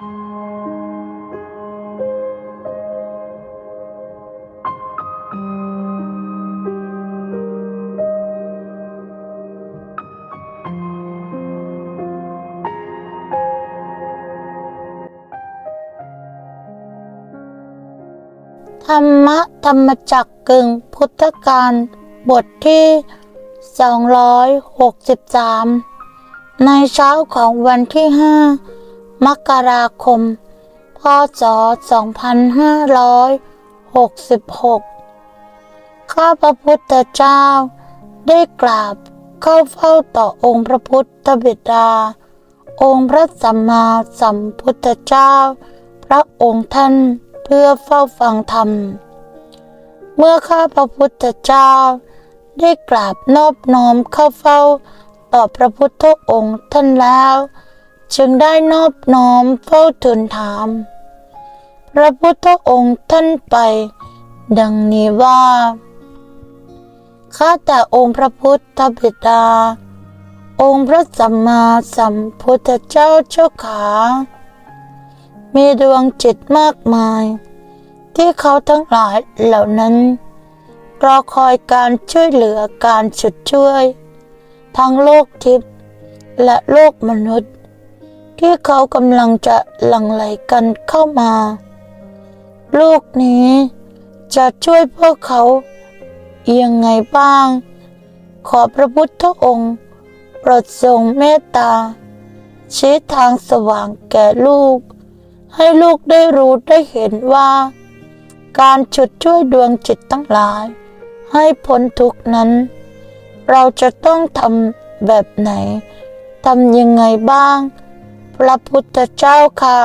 ธรรมะธรรมจักกึ่งพุทธการบทที่ 263 ในเช้าของวันที่5 มกราคม พศ 2566 ข้าพระพุทธเจ้าได้กราบเข้าเฝ้าต่อองค์พระพุทธบิดา องค์พระสัมมาสัมพุทธเจ้า พระองค์ท่านเพื่อเฝ้าฟังธรรม เมื่อข้าพระพุทธเจ้าได้กราบนอบน้อมเข้าเฝ้าต่อพระพุทธองค์ท่านแล้ว จึงได้นอบน้อมเฝ้าทูลถาม พระพุทธองค์ท่านไป ดังนี้ว่า ข้าแต่องค์พระพุทธบิดา องค์พระสัมมาสัมพุทธเจ้าเจ้าขา มีดวงจิตมากมาย ที่เขาทั้งหลายเหล่านั้นรอคอยการช่วยเหลือการฉุดช่วย ทั้งโลกทิพย์และโลกมนุษย์ ที่เขากำลังจะหลั่งไหลกันเข้ามาโลกนี้จะช่วยพวกเขายังไงบ้าง ขอพระพุทธองค์ โปรดทรงเมตตา ชี้ทางสว่างแก่ลูก ให้ลูกได้รู้ได้เห็นว่า การฉุดช่วยดวงจิตทั้งหลาย ให้พ้นทุกนั้น เราจะต้องทำแบบไหนทำยังไงบ้าง พระพุทธเจ้าค่ะ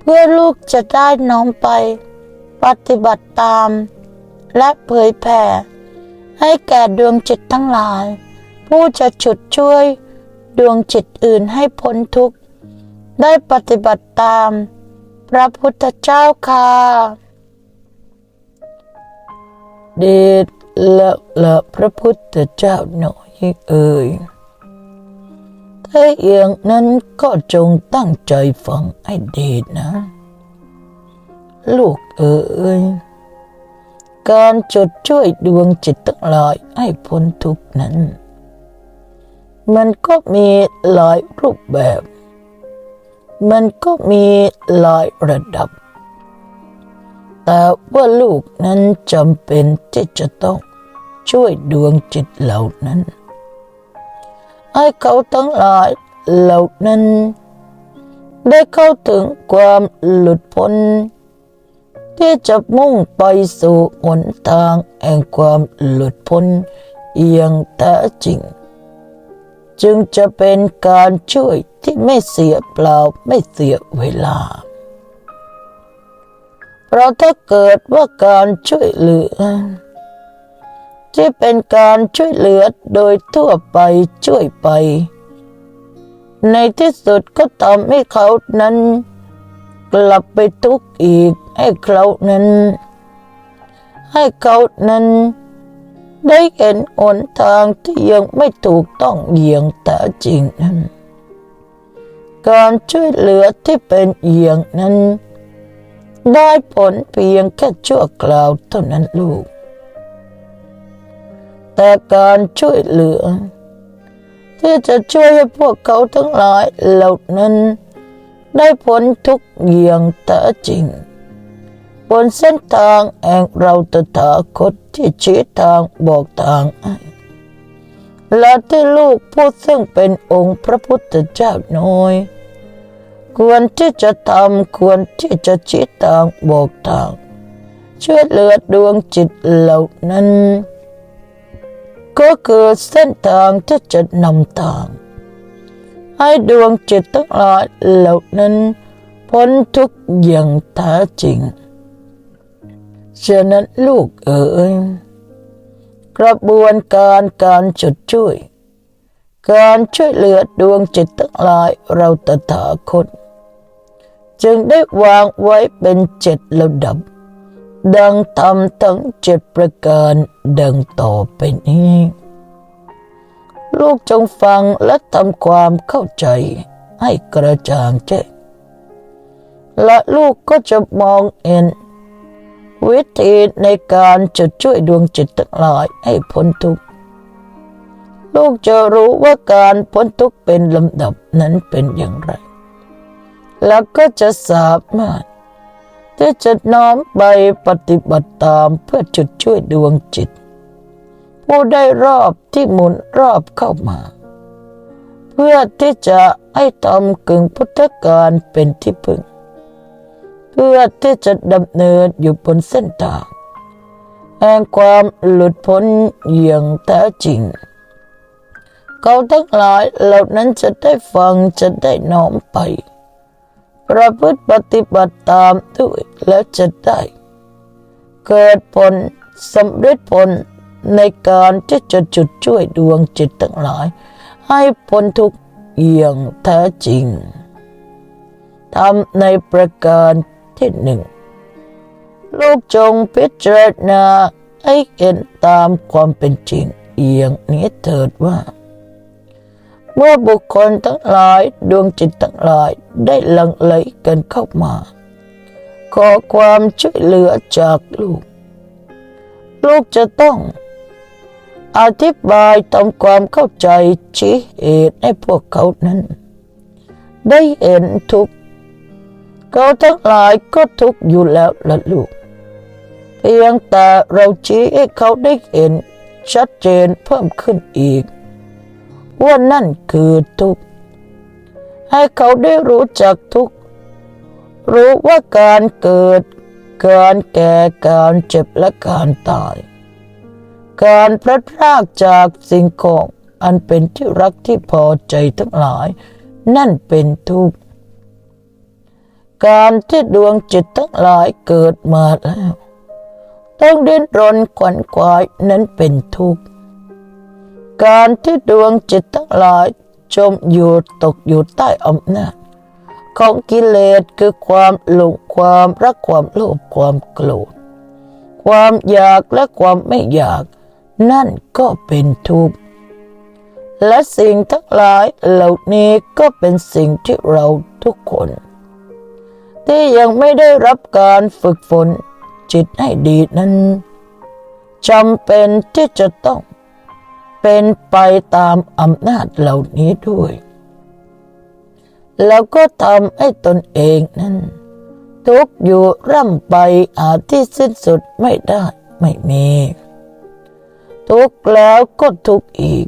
เพื่อลูกจะได้น้อมไป ปฏิบัติตาม และเผยแผ่ ให้แก่ดวงจิตทั้งหลาย ผู้จะฉุดช่วยดวงจิตอื่นให้พ้นทุกข์ ได้ปฏิบัติตาม พระพุทธเจ้าค่ะ เดชละละพระพุทธเจ้าหน่อยเอ่ย ถ้าอย่างนั้นก็จงตั้งใจฟังให้ดีนะ ลูกเอ๋ยการจดช่วยดวงจิตทั้งหลายให้พ้นทุกนั้น มันก็มีหลายรูปแบบ มันก็มีหลายระดับ แต่ว่าลูกนั้นจำเป็นที่จะต้องช่วยดวงจิตเหล่านั้น ให้เขาทั้งหลายเหล่านั้น ได้เข้าถึงความหลุดพ้น ที่จะมุ่งไปสู่หนทางแห่งความหลุดพ้นอย่างแท้จริง จึงจะเป็นการช่วยที่ไม่เสียเปล่าไม่เสียเวลา เพราะถ้าเกิดว่าการช่วยเหลือ ที่เป็นการช่วยเหลือโดยทั่วไปช่วยไป ในที่สุดก็ทำให้เขานั้น กลับไปทุกข์อีกให้เขานั้น ให้เขานั้น ได้เห็นหนทางที่ยังไม่ถูกต้องอย่างแท้จริงนั้น การช่วยเหลือที่เป็นอย่างนั้น ได้ผลเพียงแค่ชั่วคราวเท่านั้นลูก แต่การช่วยเหลือ ที่จะช่วยให้พวกเขาทั้งหลายเหล่านั้น ได้ผลทุกอย่างแท้จริง บนเส้นทางแห่งเราตถาคตที่ชี้ทางบอกทางให้และที่ลูกผู้ซึ่งเป็นองค์พระพุทธเจ้าน้อย ควรที่จะทำควรที่จะชี้ทางบอกทางช่วยเหลือดวงจิตเหล่านั้น ก็คือเส้นทางที่จะนำทาง ให้ดวงจิตทั้งหลายเหล่านั้นพ้นทุกอย่างแท้จริงฉะนั้นลูกเอ๋ยกระบวนการการจุดช่วย การช่วยเหลือดวงจิตทั้งหลายเราตถาคต จึงได้วางไว้เป็นเจ็ดระดับ ดังทำทั้งเจ็ดประการดังต่อไปนี้ ลูกจงฟังและทำความเข้าใจให้กระจ่างแจ้งและลูกก็จะมองเห็นวิธีในการจะช่วยดวงจิตทั้งหลายให้พ้นทุกข์ ลูกจะรู้ว่าการพ้นทุกข์เป็นลำดับนั้นเป็นอย่างไร แล้วก็จะสามารถ ที่จะน้อมไปปฏิบัติตามเพื่อจุดช่วยดวงจิต ผู้ได้รอบที่หมุนรอบเข้ามา เพื่อที่จะให้ทำกึ่งพุทธการเป็นที่พึ่ง เพื่อที่จะดำเนินอยู่บนเส้นทางแห่งความหลุดพ้นอย่างแท้จริง เขาทั้งหลายเหล่านั้นจะได้ฟังจะได้น้อมไป ประพฤติปฏิบัติตามด้วยแล้วจะได้ เกิดผลสำเร็จผลในการที่จะจุดช่วยดวงจิตทั้งหลาย ให้พ้นทุกข์อย่างแท้จริงทำในประการที่หนึ่งลูกจงพิจารณาให้เห็นตามความเป็นจริงอย่างนี้เถิดว่า เมื่อบุคคลทั้งหลายดวงจิตทั้งหลายได้หลังไหลกันเข้ามา ขอความช่วยเหลือจากลูก ลูกจะต้อง อธิบายทำความเข้าใจชี้เหตุให้พวกเขานั้น ได้เห็นทุกเขาทั้งหลายก็ทุกอยู่แล้วละลูก เพียงแต่เราชี้ให้เขาได้เห็นชัดเจนเพิ่มขึ้นอีก ว่านั่นคือทุกข์ ให้เขาได้รู้จักทุกข์ รู้ว่าการเกิด การแก่ การเจ็บและการตาย การพลัดพรากจากสิ่งของอันเป็นที่รักที่พอใจทั้งหลาย นั่นเป็นทุกข์ การที่ดวงจิตทั้งหลายเกิดมาแล้ว ต้องเดินรนขวนขวายนั้นเป็นทุกข์ การที่ดวงจิตทั้งหลายจมอยู่ตกอยู่ใต้อำนาจของกิเลสคือความหลงความรักความโลภความโกรธความอยากและความไม่อยาก นั่นก็เป็นทุกข์และสิ่งทั้งหลายเหล่านี้ก็เป็นสิ่งที่เราทุกคน ที่ยังไม่ได้รับการฝึกฝนจิตให้ดีนั้นจำเป็นที่จะต้อง เป็นไปตามอำนาจเหล่านี้ด้วย แล้วก็ทำให้ตนเองนั้น ทุกอยู่ร่ำไปอาจที่สิ้นสุดไม่ได้ไม่มี ทุกแล้วก็ทุกอีก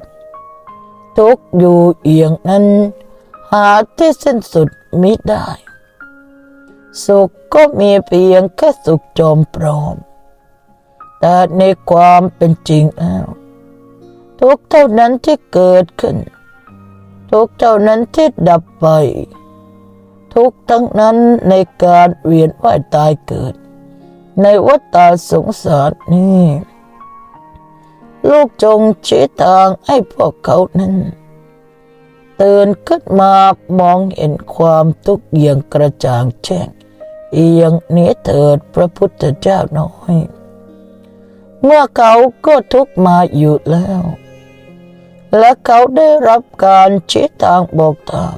ทุกอยู่เอียงนั้น หาที่สิ้นสุดมิได้ สุขก็มีเพียงแค่สุขจอมปลอม แต่ในความเป็นจริงแล้ว ทุกเท่านั้นที่เกิดขึ้น ทุกเท่านั้นที่ดับไป ทุกทั้งนั้นในการเวียนว่ายตายเกิด ในวัฏฏะสงสารนี้ ลูกจงชี้ทางให้พวกเขานั้นตื่นขึ้นมามองเห็นความทุกข์อย่างกระจ่างแจ้งเอียงนี้เถิดพระพุทธเจ้าน้อย เมื่อเขาก็ทุกมาอยู่แล้ว และเขาได้รับการชี้ทางบอกทาง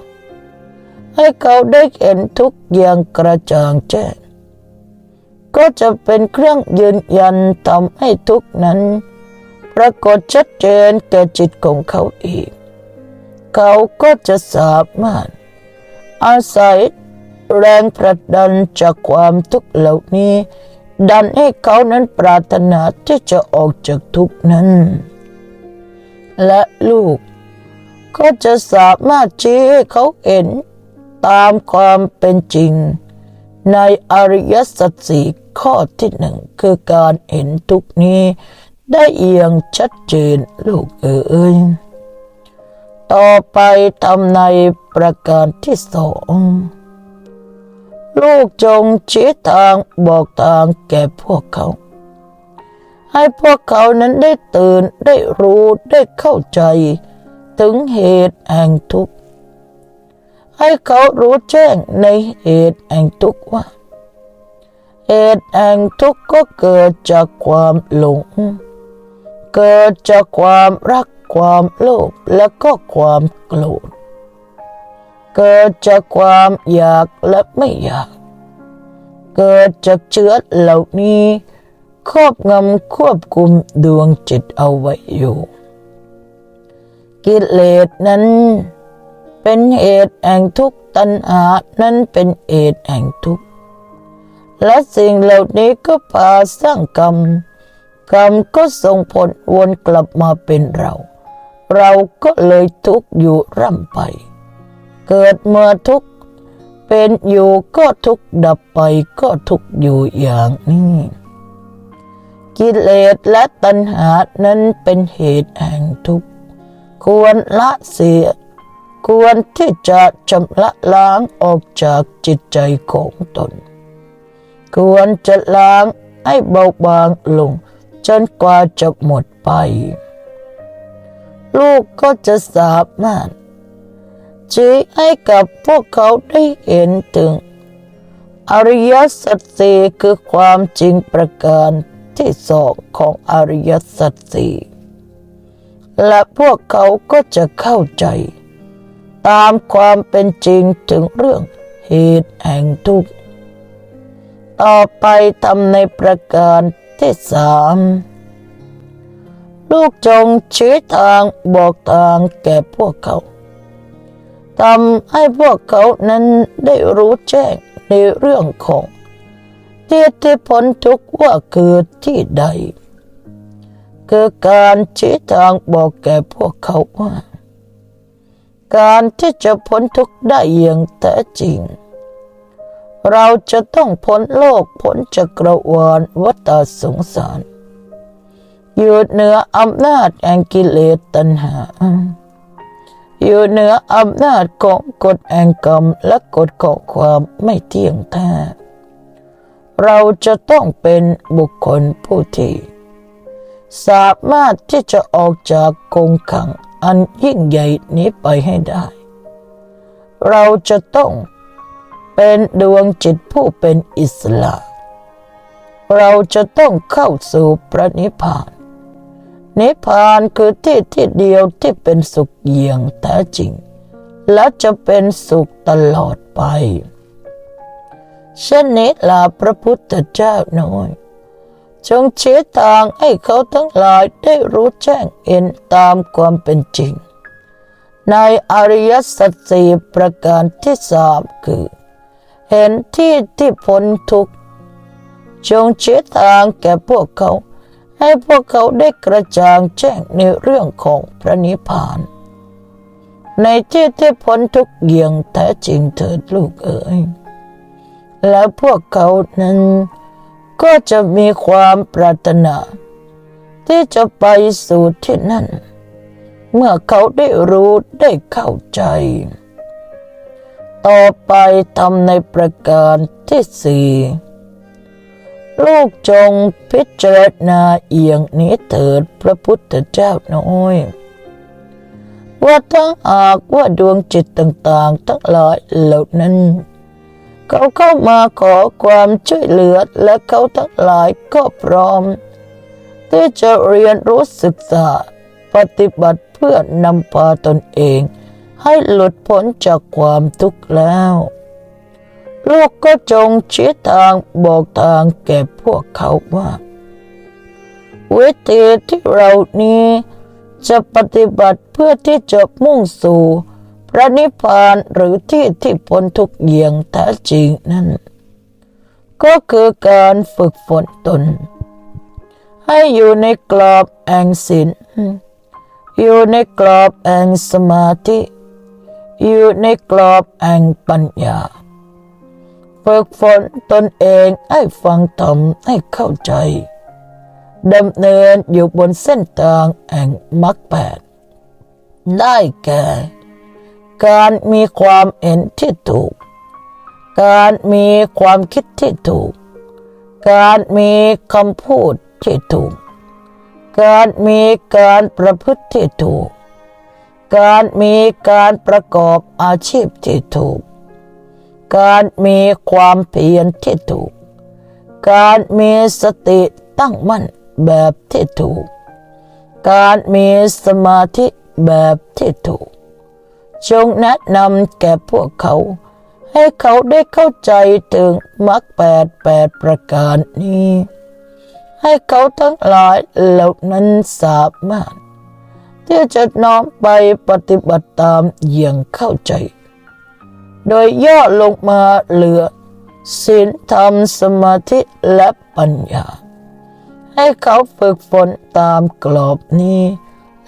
ให้เขาได้เห็นทุกอย่างกระจ่างแจ้งก็จะเป็นเครื่องยืนยันทำให้ทุกนั้น ปรากฏชัดเจนแก่จิตของเขาอีกเขาก็จะสามารถอาศัยแรงผลักดันจากความทุกข์เหล่านี้ ดันให้เขานั้นปรารถนาที่จะออกจากทุกข์นั้น และลูก ก็จะสามารถชี้ให้เขาเห็น ตามความเป็นจริง ในอริยสัจสี่ข้อที่หนึ่งคือการเห็นทุกนี้ ได้เอียงชัดเจนลูกเอ๋ยต่อไปทำในประการที่สองลูกจงชี้ทางบอกทางแก่พวกเขา ให้พวกเขานั้นได้ตื่นได้รู้ได้เข้าใจ ถึงเหตุแห่งทุกข์ให้เขารู้แจ้งในเหตุแห่งทุกข์ว่า เหตุแห่งทุกข์ก็เกิดจากความหลง เกิดจากความรักความโลภและก็ความโกรธเกิดจากความอยากและไม่อยาก เกิดจากเชื้อเหล่านี้ ครอบงำควบคุมดวงจิตเอาไว้อยู่ กิเลสนั้น เป็นเหตุแห่งทุกตัณหานั้นเป็นเหตุแห่งทุกและสิ่งเหล่านี้ก็พาสร้างกรรม กรรมก็ส่งผลวนกลับมาเป็นเรา เราก็เลยทุกข์อยู่ร่ำไป เกิดเมื่อทุกข์เป็นอยู่ก็ทุกข์ดับไปก็ทุกข์อยู่อย่างนี้ กิเลสและตัณหานั้นเป็นเหตุแห่งทุกข์ ควรละเสีย ควรที่จะชำระล้างออกจากจิตใจของตน ควรจะล้างให้เบาบางลงจนกว่าจะหมดไป ลูกก็จะสามารถชี้ให้กับพวกเขาได้เห็นถึง อริยสัจสี่คือความจริงประการ ที่สองของอริยสัจสี่และพวกเขาก็จะเข้าใจ ตามความเป็นจริงถึงเรื่องเหตุแห่งทุกข์ ต่อไปทำในประการที่สามลูกจงชี้ทางบอกทางแก่พวกเขาทำให้พวกเขานั้นได้รู้แจ้งในเรื่องของ ที่ที่พ้นทุกข์ว่าคือที่ใด คือการชี้ทางบอกแก่พวกเขาว่า การที่จะพ้นทุกข์ได้อย่างแท้จริง เราจะต้องพ้นโลกพ้นจักรวาลวัฏสงสารอยู่เหนืออำนาจแห่งกิเลสตัณหา อยู่เหนืออำนาจของกฎแห่งกรรมและกฎของความไม่เที่ยงแท้ เราจะต้องเป็นบุคคลผู้ที่สามารถที่จะออกจากกรงขังอันยิ่งใหญ่นี้ไปให้ได้ เราจะต้องเป็นดวงจิตผู้เป็นอิสระ เราจะต้องเข้าสู่พระนิพพาน นิพพานคือที่ที่เดียวที่เป็นสุขเยี่ยงแท้จริง และจะเป็นสุขตลอดไป เช่นนี้ลาพระพุทธเจ้าน้อย จงเชี้ทางให้เขาทั้งหลายได้รู้แจ้งเห็นตามความเป็นจริง ในอริยสัจสี่ประการที่สามคือ เห็นที่ที่พ้นทุกข์จงเชี้ทางแก่พวกเขา ให้พวกเขาได้กระจ่างแจ้งในเรื่องของพระนิพพาน ในที่ที่พ้นทุกข์อย่างแท้จริงเถิดลูกเอ๋ย และพวกเขานั้น ก็จะมีความปรารถนา ที่จะไปสู่ที่นั่น เมื่อเขาได้รู้ได้เข้าใจ ต่อไปทำในประการที่สี่ลูกจงพิจารณาเอียงนี้เถิดพระพุทธเจ้าน้อยว่าทั้งหากว่าดวงจิตต่าง ๆ ทั้งหลายเหล่านั้น เขาเข้ามาขอความช่วยเหลือและเขาทั้งหลายก็พร้อม ที่จะเรียนรู้ศึกษา ปฏิบัติเพื่อนำพาตนเอง ให้หลุดพ้นจากความทุกข์แล้ว ลูกก็จงชี้ทางบอกทางแก่พวกเขาว่า วิธีที่เรานี้จะปฏิบัติเพื่อที่จะมุ่งสู่ พระนิพพานหรือที่ที่พ้นทุกอย่างแท้จริงนั้น ก็คือการฝึกฝนตน ให้อยู่ในกรอบแห่งศีลอยู่ในกรอบแห่งสมาธิ อยู่ในกรอบแห่งปัญญา ฝึกฝนตนเองให้ฟังธรรมให้เข้าใจดำเนินอยู่บนเส้นทางแห่งมรรคแปดได้แก่ การมีความเห็นที่ถูก การมีความคิดที่ถูก การมีคำพูดที่ถูก การมีการประพฤติที่ถูก การมีการประกอบอาชีพที่ถูก การมีความเพียรที่ถูก การมีสติตั้งมั่นแบบที่ถูก การมีสมาธิแบบที่ถูก จงแนะนำแก่พวกเขา ให้เขาได้เข้าใจถึงมรรคแปดแปดประการนี้ ให้เขาทั้งหลายเหล่านั้นสามารถที่จะน้อมไปปฏิบัติตามอย่างเข้าใจ โดยย่อลงมาเหลือศีลธรรมสมาธิและปัญญา ให้เขาฝึกฝนตามกรอบนี้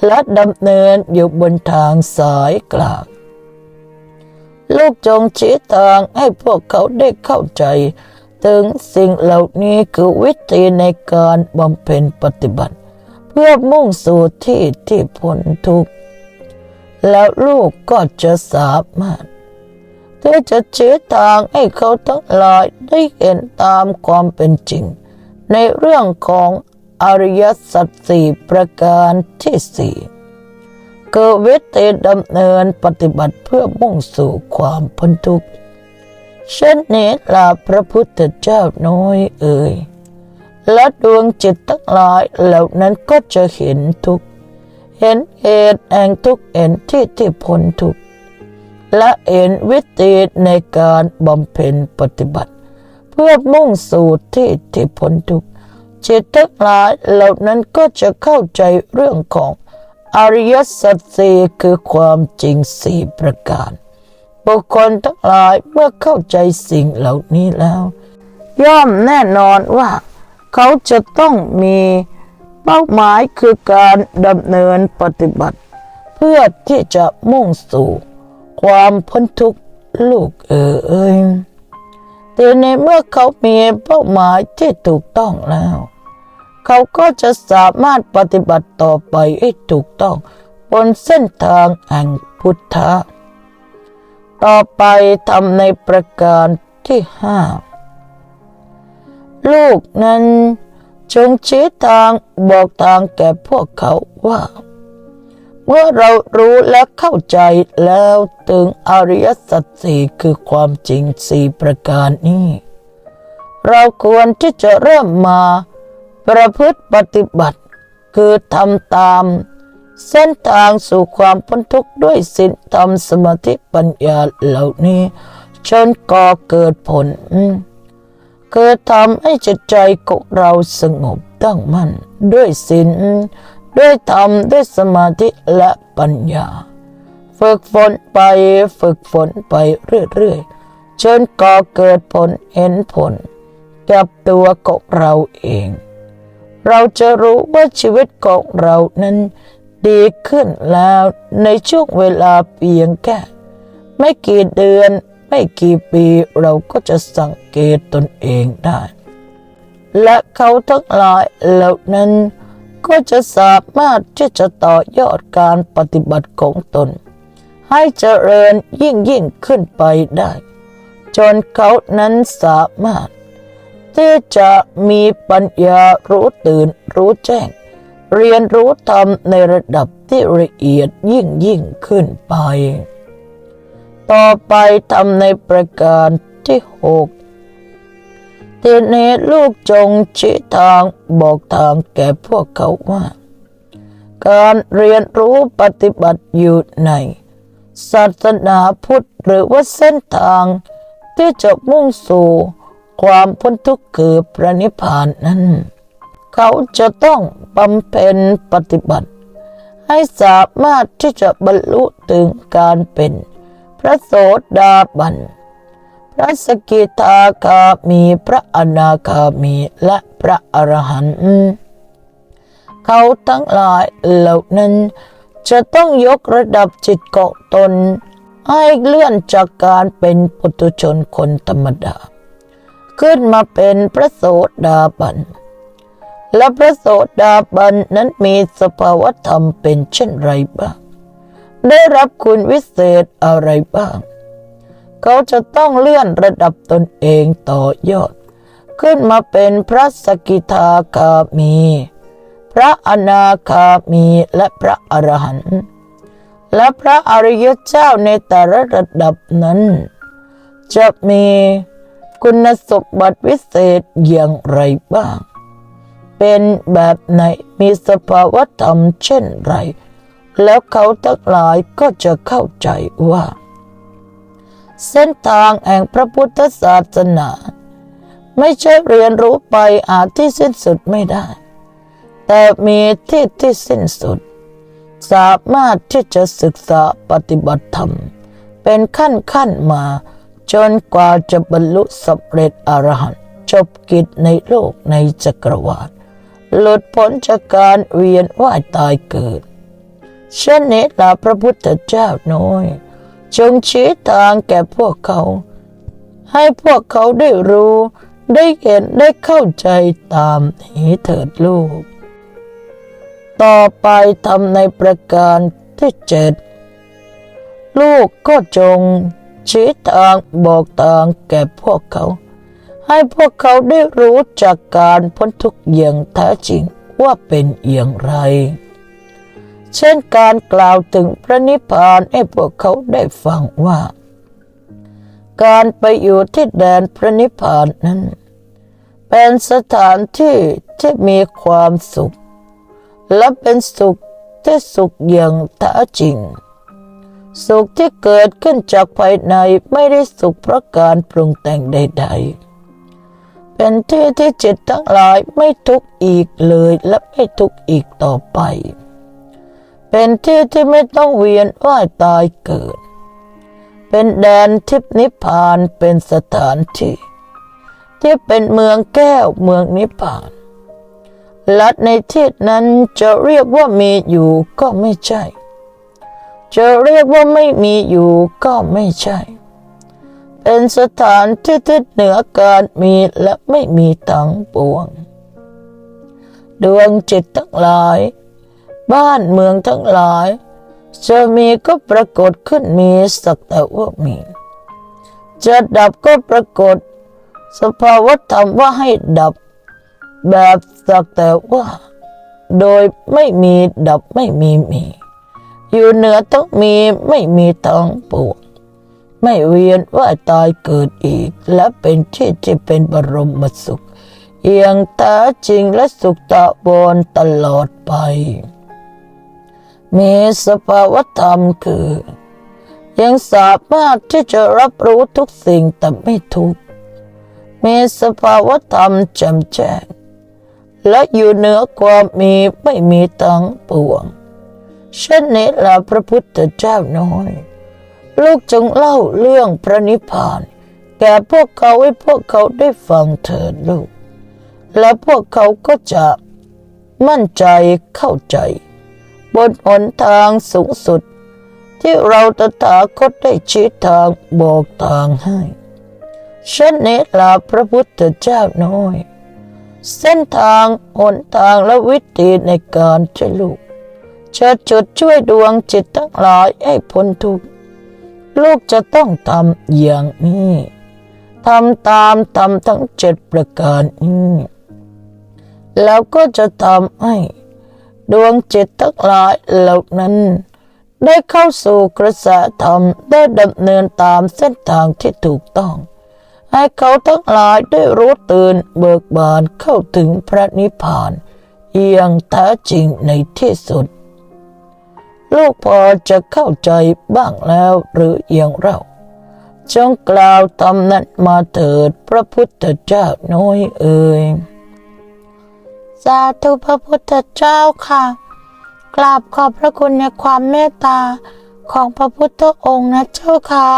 และดำเนินอยู่บนทางสายกลางลูกจงชี้ทางให้พวกเขาได้เข้าใจ ถึงสิ่งเหล่านี้คือวิธีในการบำเพ็ญปฏิบัติ เพื่อมุ่งสู่ที่ที่พ้นทุกข์แล้วลูกก็จะสามารถที่จะชี้ทางให้เขาทั้งหลายได้เห็นตามความเป็นจริง ในเรื่องของ อริยสัจสี่ประการที่สี่คือวิธีดำเนินปฏิบัติเพื่อมุ่งสู่ความพ้นทุกข์เช่นนี้ลาพระพุทธเจ้าน้อยเอ่ยและดวงจิตทั้งหลายเหล่านั้นก็จะเห็นทุกข์เห็นเหตุแห่งทุกข์เห็นที่ที่พ้นทุกข์และเห็นวิธีในการบำเพ็ญปฏิบัติ เพื่อมุ่งสู่ที่ที่พ้นทุกข์ จิตทั้งหลายเหล่านั้นก็จะเข้าใจเรื่องของอริยสัจสี่คือความจริงสี่ประการ บุคคลทั้งหลายเมื่อเข้าใจสิ่งเหล่านี้แล้ว ย่อมแน่นอนว่า เขาจะต้องมีเป้าหมายคือการดำเนินปฏิบัติ เพื่อที่จะมุ่งสู่ ความพ้นทุกข์ลูกเอ๋ยแต่ในเมื่อเขามีเป้าหมายที่ถูกต้องแล้ว เขาก็จะสามารถปฏิบัติต่อไปให้ถูกต้อง บนเส้นทางแห่งพุทธะ ต่อไปทำในประการที่ห้าลูกนั้นจงชี้ทางบอกทางแก่พวกเขาว่า เมื่อเรารู้และเข้าใจแล้วถึงอริยสัจสี่คือความจริงสี่ประการนี้ เราควรที่จะเริ่มมา ประพฤติปฏิบัติ คือทำตาม เส้นทางสู่ความพ้นทุกข์ด้วยศีลธรรมสมาธิปัญญาเหล่านี้จนก่อเกิดผล คือทำให้จิตใจของเราสงบตั้งมั่นด้วยศีลด้วยธรรมด้วยสมาธิและปัญญา ฝึกฝนไปฝึกฝนไปเรื่อยๆจนก่อเกิดผลเห็นผล กับตัวของเราเอง เราจะรู้ว่าชีวิตของเรานั้นดีขึ้นแล้วในช่วงเวลาเพียงแค่ ไม่กี่เดือนไม่กี่ปีเราก็จะสังเกตตนเองได้ และเขาทั้งหลายเหล่านั้นก็จะสามารถที่จะต่อยอดการปฏิบัติของตน ให้เจริญยิ่งยิ่งขึ้นไปได้ จนเขานั้นสามารถ ที่จะมีปัญญารู้ตื่นรู้แจ้ง เรียนรู้ธรรมในระดับที่ละเอียดยิ่งยิ่งขึ้นไป ต่อไปทำในประการที่หกทีนี้ลูกจงชี้ทางบอกทางแก่พวกเขาว่า การเรียนรู้ปฏิบัติอยู่ในศาสนาพุทธหรือว่าเส้นทางที่จะมุ่งสู่ ความพ้นทุกข์คือพระนิพพานนั้น เขาจะต้องบำเพ็ญปฏิบัติ ให้สามารถที่จะบรรลุถึงการเป็น พระโสดาบัน พระสกิทาคามีพระอนาคามีและพระอรหันต์เขาทั้งหลายเหล่านั้นจะต้องยกระดับจิตเกาะตน ให้เลื่อนจากการเป็นปุถุชนคนธรรมดา ขึ้นมาเป็นพระโสดาบัน และพระโสดาบันนั้นมีสภาวธรรมเป็นเช่นไรบ้าง ได้รับคุณวิเศษอะไรบ้าง เขาจะต้องเลื่อนระดับตนเองต่อยอด ขึ้นมาเป็นพระสกิทาคามี พระอนาคามีและพระอรหันต์และพระอริยเจ้าในแต่ละระดับนั้น จะมี คุณสมบัติวิเศษอย่างไรบ้าง เป็นแบบไหนมีสภาวธรรมเช่นไร แล้วเขาทั้งหลายก็จะเข้าใจว่า เส้นทางแห่งพระพุทธศาสนา ไม่ใช่เรียนรู้ไปอาจที่สิ้นสุดไม่ได้ แต่มีที่ที่สิ้นสุด สามารถที่จะศึกษาปฏิบัติธรรม เป็นขั้นขั้นๆมา จนกว่าจะบรรลุสำเร็จอรหันต์จบกิจในโลกในจักรวาลหลุดพ้นจากการเวียนว่ายตายเกิดเช่นนี้ลาพระพุทธเจ้าน้อย จงชี้ทางแก่พวกเขา ให้พวกเขาได้รู้ ได้เห็นได้เข้าใจตามนี้เถิดลูก ต่อไปทำในประการที่เจ็ดลูกก็จง ชี้ทางบอกทางแก่พวกเขา ให้พวกเขาได้รู้จากการพ้นทุกข์อย่างแท้จริงว่าเป็นอย่างไร เช่นการกล่าวถึงพระนิพพานให้พวกเขาได้ฟังว่า การไปอยู่ที่แดนพระนิพพานนั้น เป็นสถานที่ที่มีความสุข และเป็นสุขที่สุขอย่างแท้จริง สุขที่เกิดขึ้นจากภายในไม่ได้สุขเพราะการปรุงแต่งใด ๆ เป็นที่ที่จิตทั้งหลายไม่ทุกข์อีกเลยและไม่ทุกข์อีกต่อไป เป็นที่ที่ไม่ต้องเวียนว่ายตายเกิด เป็นแดนทิพนิพพานเป็นสถานที่ ที่เป็นเมืองแก้วเมืองนิพพานและในที่นั้นจะเรียกว่ามีอยู่ก็ไม่ใช่ จะเรียกว่าไม่มีอยู่ก็ไม่ใช่ เป็นสถานที่ที่เหนือการมีและไม่มีทั้งปวง ดวงจิตทั้งหลาย บ้านเมืองทั้งหลาย จะมีก็ปรากฏขึ้นมีสักแต่ว่ามี จะดับก็ปรากฏ สภาวะธรรมว่าให้ดับ แบบสักแต่ว่า โดยไม่มีดับไม่มีมี อยู่เหนือต้องมีไม่มีทั้งปวงไม่เวียนว่ายตายเกิดอีก และเป็นที่ที่เป็นบรมสุข เอียงแท้จริงและสุขตะบนตลอดไป มีสภาวธรรมคือ ยังสามารถที่จะรับรู้ทุกสิ่งแต่ไม่ทุกมีสภาวธรรมจ่มแจ้งและอยู่เหนือความมีไม่มีทั้งปวง เช่นนี้แหละพระพุทธเจ้าน้อย ลูกจงเล่าเรื่องพระนิพพาน แก่พวกเขาให้พวกเขาได้ฟังเถิดลูก และพวกเขาก็จะมั่นใจเข้าใจ บนหนทางสูงสุด ที่เราตถาคตได้ชี้ทางบอกทางให้เช่นนี้ลาพระพุทธเจ้าน้อย เส้นทางหนทางและวิธีในการช่วยลูก จะจุดช่วยดวงจิตทั้งหลายให้พ้นทุกข์ลูกจะต้องทำอย่างนี้ทำตามทำทั้งเจ็ดประการนี้แล้วก็จะทำให้ดวงจิตทั้งหลายเหล่านั้น ได้เข้าสู่กระแสธรรมได้ดำเนินตามเส้นทางที่ถูกต้อง ให้เขาทั้งหลายได้รู้ตื่นเบิกบานเข้าถึงพระนิพพานอย่างแท้จริงในที่สุด ลูกพอจะเข้าใจบ้างแล้วหรืออย่างเราจงกล่าวตำนั้นมาเถิดพระพุทธเจ้าน้อยเอ่ยสาธุพระพุทธเจ้าค่ะ กราบขอบพระคุณในความเมตตาของพระพุทธองค์นะเจ้าค่ะ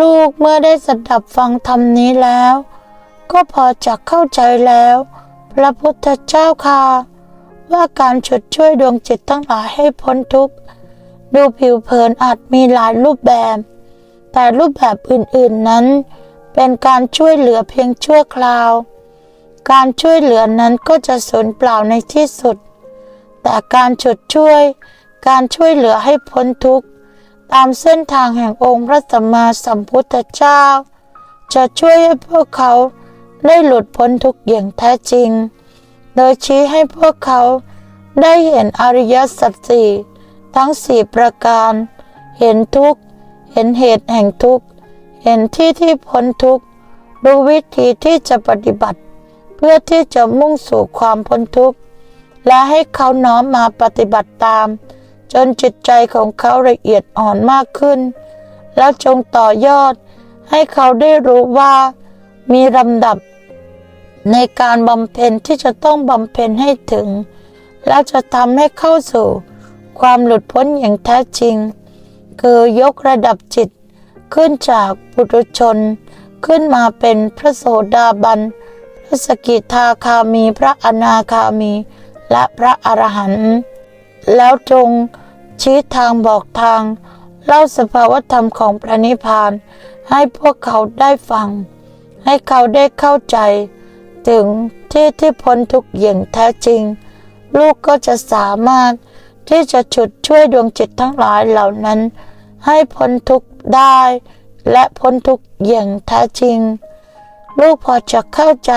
ลูกเมื่อได้สดับฟังธรรมนี้แล้ว ก็พอจะเข้าใจแล้ว พระพุทธเจ้าค่ะ ว่าการฉุดช่วยดวงจิตทั้งหลายให้พ้นทุกข์ดูผิวเผินอาจมีหลายรูปแบบ แต่รูปแบบอื่นๆนั้น เป็นการช่วยเหลือเพียงชั่วคราว การช่วยเหลือนั้นก็จะสูญเปล่าในที่สุด แต่การฉุดช่วย การช่วยเหลือให้พ้นทุกข์ตามเส้นทางแห่งองค์พระสัมมาสัมพุทธเจ้า จะช่วยให้พวกเขาได้หลุดพ้นทุกข์อย่างแท้จริง โดยชี้ให้พวกเขาได้เห็นอริยสัจสี่ทั้งสี่ประการ เห็นทุกข์ เห็นเหตุแห่งทุกข์ เห็นที่ที่พ้นทุกข์ รู้วิธีที่จะปฏิบัติ เพื่อที่จะมุ่งสู่ความพ้นทุกข์ และให้เขาน้อมมาปฏิบัติตาม จนจิตใจของเขาละเอียดอ่อนมากขึ้น แล้วจงต่อยอดให้เขาได้รู้ว่ามีลำดับ ในการบำเพ็ญที่จะต้องบำเพ็ญให้ถึง และจะทำให้เข้าสู่ ความหลุดพ้นอย่างแท้จริง คือยกระดับจิต ขึ้นจากปุถุชน ขึ้นมาเป็นพระโสดาบัน พระสกิทาคามีพระอนาคามี และพระอรหันต์แล้วจงชี้ทางบอกทาง เล่าสภาวธรรมของพระนิพพาน ให้พวกเขาได้ฟัง ให้เขาได้เข้าใจ ถึงที่ที่พ้นทุกข์อย่างแท้จริง ลูกก็จะสามารถที่จะฉุดช่วยดวงจิตทั้งหลายเหล่านั้น ให้พ้นทุกข์ได้ และพ้นทุกข์อย่างแท้จริง ลูกพอจะเข้าใจ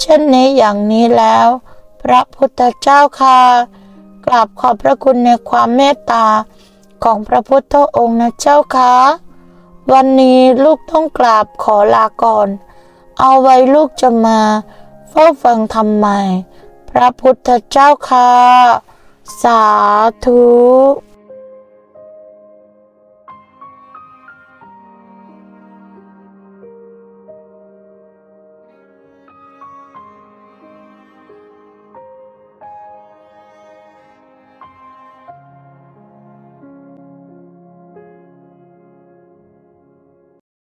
เช่นนี้อย่างนี้แล้ว พระพุทธเจ้าค่ะกราบขอบพระคุณในความเมตตาของพระพุทธองค์นะเจ้าค่ะวันนี้ลูกต้องกราบขอลาก่อน เอาไว้ลูกจะมาเฝ้าฟังทำไม พระพุทธเจ้าค่ะ สาธุ